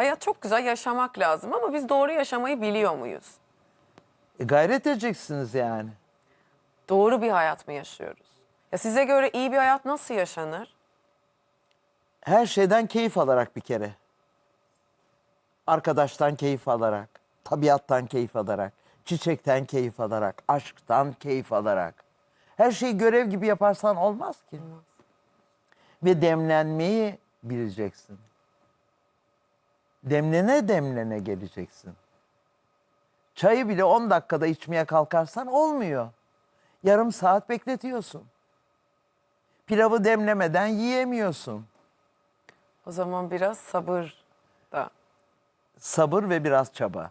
Hayat çok güzel yaşamak lazım ama biz doğru yaşamayı biliyor muyuz? E, gayret edeceksiniz yani. Doğru bir hayat mı yaşıyoruz? Ya size göre iyi bir hayat nasıl yaşanır? Her şeyden keyif alarak bir kere. Arkadaştan keyif alarak, tabiattan keyif alarak, çiçekten keyif alarak, aşktan keyif alarak. Her şeyi görev gibi yaparsan olmaz ki. Ve demlenmeyi bileceksin. Demlene demlene geleceksin. Çayı bile 10 dakikada içmeye kalkarsan olmuyor. Yarım saat bekletiyorsun. Pilavı demlemeden yiyemiyorsun. O zaman biraz sabır da Sabır ve biraz çaba.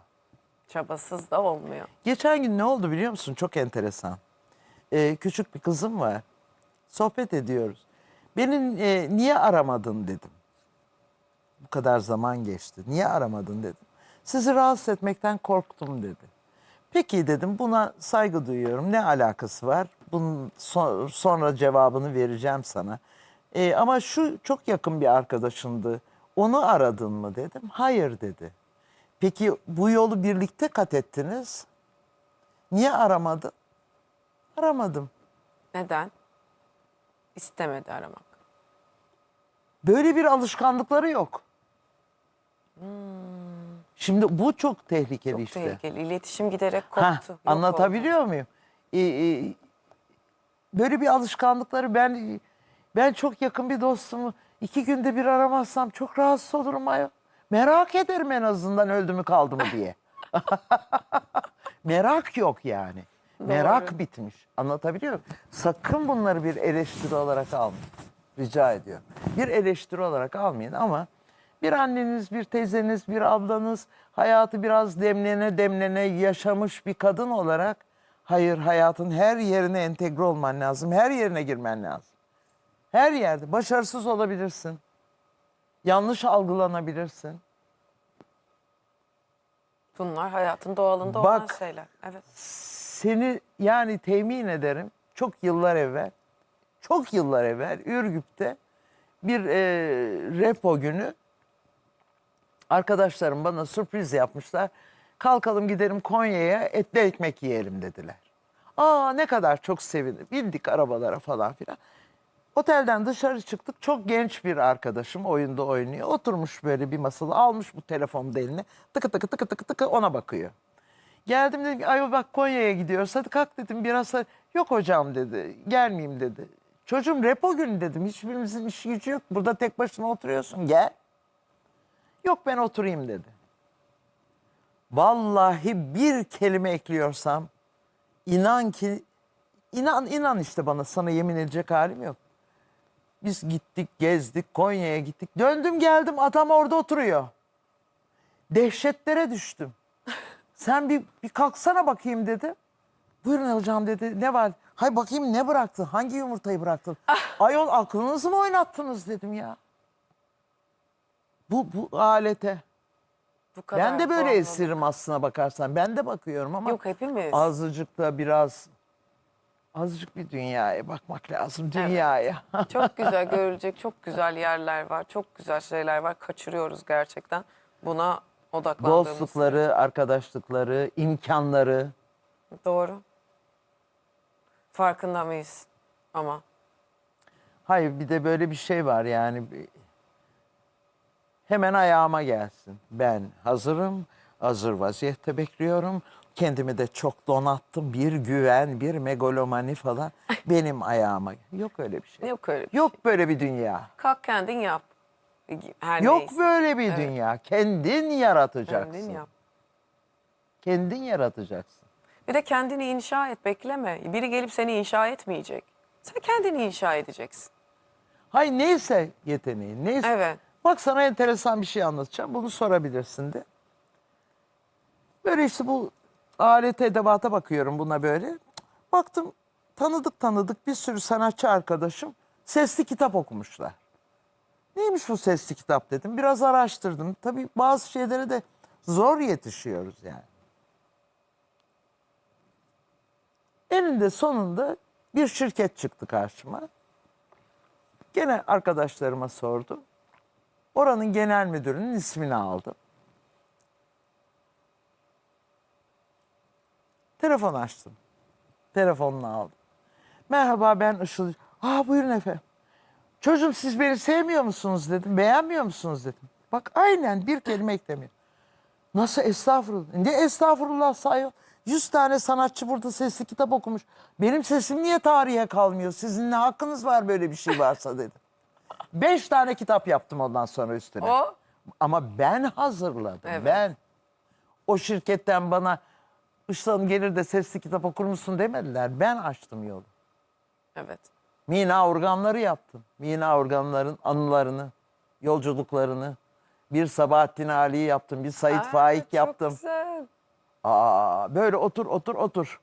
çabasız da olmuyor. Geçen gün ne oldu biliyor musun? Çok enteresan. Ee, küçük bir kızım var. Sohbet ediyoruz. Beni e, niye aramadın dedim. Bu kadar zaman geçti. Niye aramadın dedim. Sizi rahatsız etmekten korktum dedi. Peki dedim buna saygı duyuyorum. Ne alakası var? Bunun so- sonra cevabını vereceğim sana. Ee, ama şu çok yakın bir arkadaşındı. Onu aradın mı dedim. Hayır dedi. Peki bu yolu birlikte kat ettiniz. Niye aramadın? Aramadım. Neden? İstemedi aramak. Böyle bir alışkanlıkları yok. Şimdi bu çok tehlikeli Çok işte. tehlikeli. İletişim giderek koptu. yok anlatabiliyor muyum? Ee, e, böyle bir alışkanlıkları ben ben çok yakın bir dostumu iki günde bir aramazsam çok rahatsız olurum ayol. Merak ederim en azından öldü mü kaldı mı diye. Merak yok yani. Merak bitmiş. Anlatabiliyor muyum? Sakın bunları bir eleştiri olarak almayın. Rica ediyorum. Bir eleştiri olarak almayın ama bir anneniz, bir teyzeniz, bir ablanız hayatı biraz demlene demlene yaşamış bir kadın olarak hayır hayatın her yerine entegre olman lazım. Her yerine girmen lazım. Her yerde başarısız olabilirsin. Yanlış algılanabilirsin. Bunlar hayatın doğalında olan Bak. şeyler. Evet. Seni yani temin ederim çok yıllar evvel, çok yıllar evvel Ürgüp'te bir e, repo günü arkadaşlarım bana sürpriz yapmışlar. Kalkalım gidelim Konya'ya etli ekmek yiyelim dediler. Aa ne kadar çok sevindim. Bindik arabalara falan filan. Otelden dışarı çıktık. Çok genç bir arkadaşım oyunda oynuyor. Oturmuş böyle bir masada almış bu telefonu da eline. Tıkı tıkı tıkı tıkı tıkı ona bakıyor. Geldim dedim ki ay bak Konya'ya gidiyoruz. Hadi kalk dedim biraz yok hocam dedi. Gelmeyeyim dedi. Çocuğum repo günü dedim. Hiçbirimizin işi gücü yok. Burada tek başına oturuyorsun. Gel. Yok ben oturayım dedi. Vallahi bir kelime ekliyorsam inan ki inan inan işte bana sana yemin edecek halim yok. Biz gittik, gezdik, Konya'ya gittik. Döndüm geldim adam orada oturuyor. Dehşetlere düştüm. Sen bir, bir kalksana bakayım dedi. Buyurun hocam dedi. Ne var? Hay bakayım ne bıraktın? Hangi yumurtayı bıraktın? Ayol aklınızı mı oynattınız dedim ya. Bu, bu alete. Bu kadar Ben de böyle doğal esirim aslına bakarsan. Ben de bakıyorum ama Yok hepimiz. azıcık da biraz azıcık bir dünyaya bakmak lazım dünyaya. Çok güzel görülecek çok güzel yerler var. Çok güzel şeyler var. Kaçırıyoruz gerçekten. Buna odaklandığımız. Dostlukları, arkadaşlıkları, imkanları. Doğru. Farkında mıyız? Ama Hayır bir de böyle bir şey var yani. Hemen ayağıma gelsin. Ben hazırım, hazır vaziyette bekliyorum. Kendimi de çok donattım. Bir güven, bir megalomani falan benim ayağıma. Yok öyle bir şey. yok öyle. bir Yok böyle bir dünya. Kalk kendin yap. Her Yok neyse. böyle bir dünya. Kendin yaratacaksın. Kendin yap. Kendin yaratacaksın. Bir de kendini inşa et bekleme. Biri gelip seni inşa etmeyecek. Sen kendini inşa edeceksin. Hay neyse yeteneğin, neyse. Evet. Bak sana enteresan bir şey anlatacağım. Bunu sorabilirsin de. Böyle işte bu alet edevata bakıyorum buna böyle. Baktım tanıdık tanıdık bir sürü sanatçı arkadaşım sesli kitap okumuşlar. Neymiş bu sesli kitap dedim. Biraz araştırdım. Tabii bazı şeylere de zor yetişiyoruz yani. Eninde sonunda bir şirket çıktı karşıma. Gene arkadaşlarıma sordum. Oranın genel müdürünün ismini aldım. Telefon açtım. Telefonunu aldım. Merhaba ben Işıl. Aa buyurun efendim. Çocuğum siz beni sevmiyor musunuz dedim. Beğenmiyor musunuz dedim. Bak aynen bir kelime eklemiyor. Nasıl estağfurullah? Ne estağfurullah sayıyor? Yüz tane sanatçı burada sesli kitap okumuş. Benim sesim niye tarihe kalmıyor? Sizin ne hakkınız var böyle bir şey varsa dedim. Beş tane kitap yaptım ondan sonra üstüne. O Ama ben hazırladım. Evet. Ben. O şirketten bana Işıl Hanım gelir de sesli kitap okur musun demediler. Ben açtım yolu. evet. Mina organları yaptım. Mina organların anılarını, yolculuklarını. Bir Sabahattin Ali'yi yaptım. Bir Sait Aa, Faik çok yaptım. güzel. Aa, böyle otur otur otur.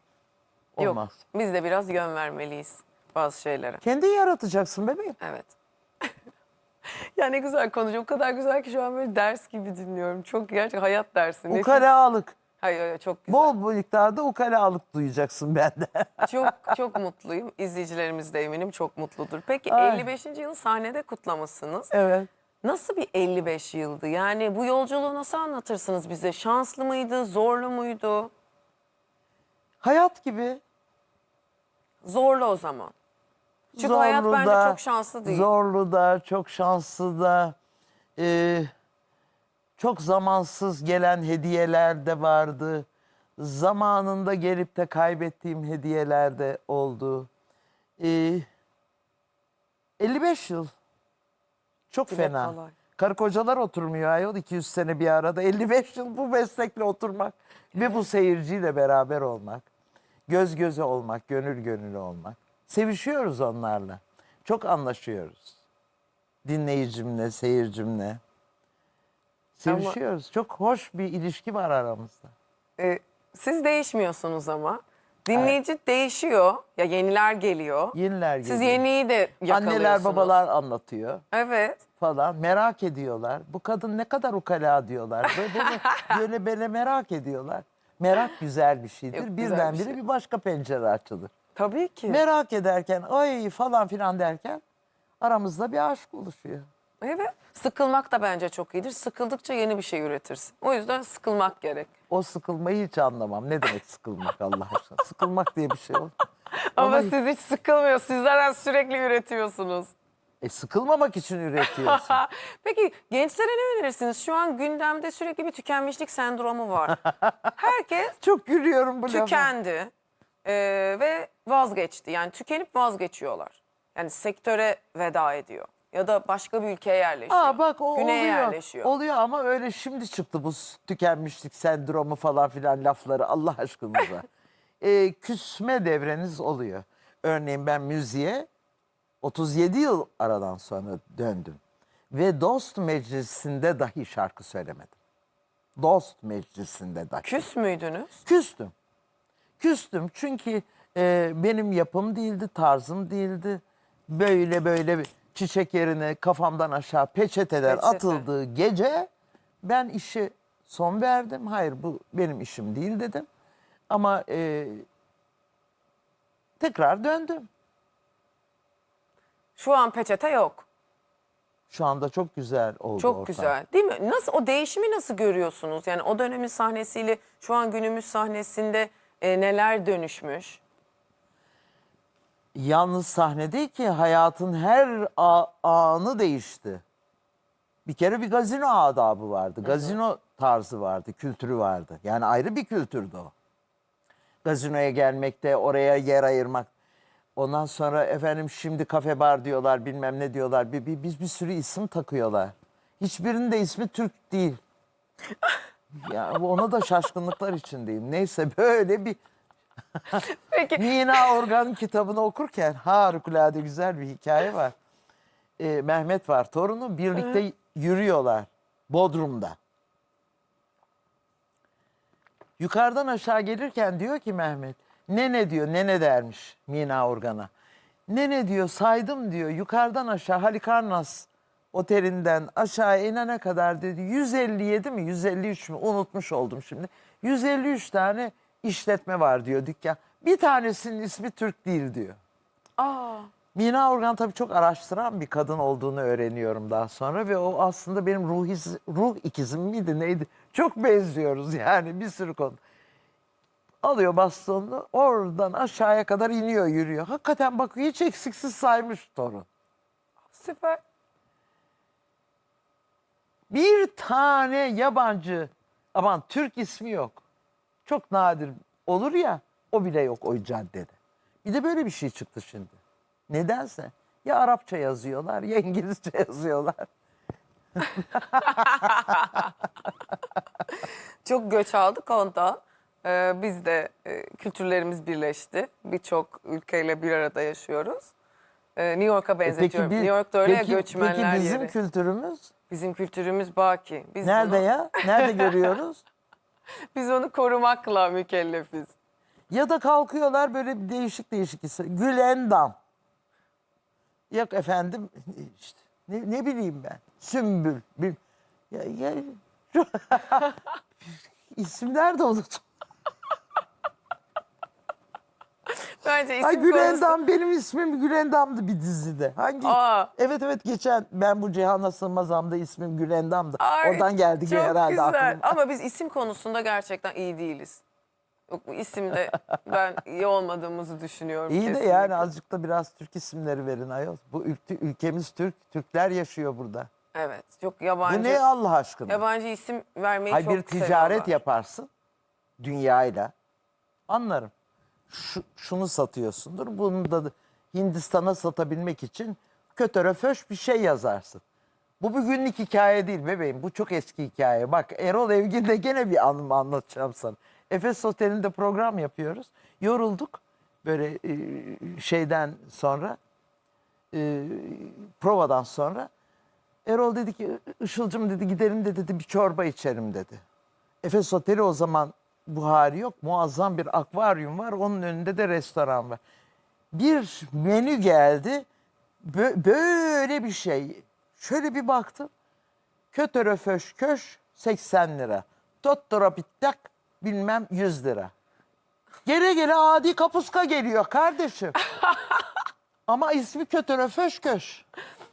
Olmaz. Yok. Biz de biraz yön vermeliyiz bazı şeylere. Kendin yaratacaksın bebeğim. Evet. Ya ne güzel konuşuyor. O kadar güzel ki şu an böyle ders gibi dinliyorum. Çok gerçek hayat dersi. Nefis. Ukalalık. Hayır, hayır çok güzel. Bol bol miktarda ukalalık duyacaksın benden. Çok çok mutluyum. İzleyicilerimiz de eminim çok mutludur. Peki Ay. 55. yıl sahnede kutlamışsınız. evet. Nasıl bir 55 yıldı? Yani bu yolculuğu nasıl anlatırsınız bize? Şanslı mıydı, zorlu muydu? Hayat gibi. Zorlu o zaman. Çünkü hayat Zorlu bence çok şanslı değil. Zorlu da, çok şanslı da. e, çok zamansız gelen hediyeler de vardı. Zamanında gelip de kaybettiğim hediyeler de oldu. E, 55 yıl. Çok Dile fena. kolay. Karı kocalar oturmuyor ayol 200 sene bir arada. 55 yıl bu meslekle oturmak ve bu seyirciyle beraber olmak. Göz göze olmak, gönül gönüle olmak. Sevişiyoruz onlarla. Çok anlaşıyoruz. Dinleyicimle, seyircimle. Sevişiyoruz. Çok hoş bir ilişki var aramızda. Ee, siz değişmiyorsunuz ama. Dinleyici değişiyor. Ya yeniler geliyor. Yeniler Siz geliyor. yeniyi de yakalıyorsunuz. Anneler babalar anlatıyor Evet. falan. Merak ediyorlar. Bu kadın ne kadar ukala diyorlar. Böyle, böyle, böyle, böyle merak ediyorlar. Merak güzel bir şeydir. Yok, güzel bir Birdenbire şey. bir başka pencere açılır. Tabii ki. Merak ederken ay falan filan derken aramızda bir aşk oluşuyor. Evet. Sıkılmak da bence çok iyidir. Sıkıldıkça yeni bir şey üretirsin. O yüzden sıkılmak gerek. O sıkılmayı hiç anlamam. Ne demek sıkılmak Allah aşkına? Sıkılmak diye bir şey yok. Ama Ama- siz hiç sıkılmıyor. Siz zaten sürekli üretiyorsunuz. E, sıkılmamak için üretiyorsun. Peki gençlere ne önerirsiniz? Şu an gündemde sürekli bir tükenmişlik sendromu var. Herkes Çok gülüyorum bu lafa. tükendi e, ve vazgeçti. Yani tükenip vazgeçiyorlar. Yani sektöre veda ediyor. Ya da başka bir ülkeye yerleşiyor. Aa bak o Güneye oluyor. yerleşiyor. Oluyor ama öyle şimdi çıktı bu tükenmişlik sendromu falan filan lafları Allah aşkınıza. e, küsme devreniz oluyor. Örneğin ben müziğe 37 yıl aradan sonra döndüm. Ve dost meclisinde dahi şarkı söylemedim. Dost meclisinde dahi. Küs müydünüz? Küstüm. Küstüm çünkü e, benim yapım değildi, tarzım değildi. Böyle böyle bir çiçek yerine kafamdan aşağı peçeteler Peçete. atıldığı gece ben işi son verdim. Hayır bu benim işim değil dedim. Ama e, tekrar döndüm. Şu an peçete yok. Şu anda çok güzel oldu Çok ortam. güzel. Değil mi? Nasıl o değişimi nasıl görüyorsunuz? Yani o dönemin sahnesiyle şu an günümüz sahnesinde e, neler dönüşmüş? Yalnız sahne değil ki hayatın her anı değişti. Bir kere bir gazino adabı vardı. Gazino tarzı vardı, kültürü vardı. Yani ayrı bir kültürdü o. Gazinoya gelmekte, oraya yer ayırmak. Ondan sonra efendim şimdi kafe bar diyorlar, bilmem ne diyorlar. Bir, bir, biz bir sürü isim takıyorlar. Hiçbirinin de ismi Türk değil. ya ona da şaşkınlıklar içindeyim. Neyse böyle bir Peki Mina Organ kitabını okurken harikulade güzel bir hikaye var. Ee, Mehmet var torunu birlikte yürüyorlar Bodrum'da. Yukarıdan aşağı gelirken diyor ki Mehmet nene diyor nene dermiş Mina Organ'a. Nene diyor saydım diyor yukarıdan aşağı Halikarnas otelinden aşağı inene kadar dedi 157 mi 153 mü unutmuş oldum şimdi. 153 tane işletme var diyor dükkan. Bir tanesinin ismi Türk değil diyor. aa, Mina Organ tabii çok araştıran bir kadın olduğunu öğreniyorum daha sonra ve o aslında benim ruh, iz- ruh ikizim miydi neydi? Çok benziyoruz yani bir sürü konu. Alıyor bastonunu oradan aşağıya kadar iniyor yürüyor. Hakikaten bakıyor hiç eksiksiz saymış torun. Süper. Bir tane yabancı aman Türk ismi yok. Çok nadir olur ya o bile yok o caddede. Bir de böyle bir şey çıktı şimdi. Nedense ya Arapça yazıyorlar ya İngilizce yazıyorlar. Çok göç aldık ondan. Ee, biz de e, kültürlerimiz birleşti. Birçok ülkeyle bir arada yaşıyoruz. Ee, New York'a benzetiyorum. bir- New York'ta öyle ya peki, göçmenler peki bizim yeri. kültürümüz Bizim kültürümüz baki. Biz nerede bunu- ya? Nerede görüyoruz? Biz onu korumakla mükellefiz. Ya da kalkıyorlar böyle bir değişik değişik isim. Gülendam. Yok efendim işte ne, ne bileyim ben. Sümbül. Bil, ya, ya, isimler de unuttum. Bence isim Ay konusu... Gülendam benim ismim Gülendam'dı bir dizide. Hangi? Aa. Evet evet geçen ben bu Cihan'a sığmazamda ismim Gülendam'dı. Ay, Oradan geldi çok herhalde güzel. aklıma. Ama biz isim konusunda gerçekten iyi değiliz. Yok, bu isimde ben iyi olmadığımızı düşünüyorum. İyi de kesinlikle. yani azıcık da biraz Türk isimleri verin ayol. Bu ülke, ülkemiz Türk. Türkler yaşıyor burada. Evet. Çok Bu yabancı. ne Allah aşkına? Yabancı isim vermeyi Hay çok bir ticaret seviyorlar. yaparsın dünyayla. Anlarım. Şu, şunu satıyorsundur. Bunu da Hindistan'a satabilmek için kötöröföş bir şey yazarsın. Bu bir günlük hikaye değil bebeğim. Bu çok eski hikaye. Bak Erol Evgin'de gene bir anımı anlatacağım sana. Efes Oteli'nde program yapıyoruz. Yorulduk. Böyle e, şeyden sonra e, provadan sonra Erol dedi ki Işılcım dedi gidelim de dedi bir çorba içerim dedi. Efes Oteli o zaman buhari yok. Muazzam bir akvaryum var. Onun önünde de restoran var. Bir menü geldi. Bö- böyle bir şey. Şöyle bir baktım. Kötöröföş köş 80 lira. Tottora pittak bilmem 100 lira. Gele gele adi kapuska geliyor kardeşim. Ama ismi Kötöröföş köş.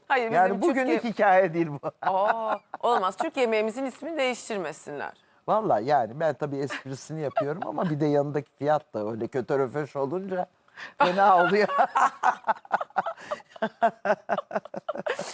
Hayır bizim Yani bugünlük Türkiye... hikaye değil bu. Aa, olmaz. Türk yemeğimizin ismini değiştirmesinler. Vallahi yani ben tabii esprisini yapıyorum ama bir de yanındaki fiyat da öyle kötü röfeş olunca fena oluyor.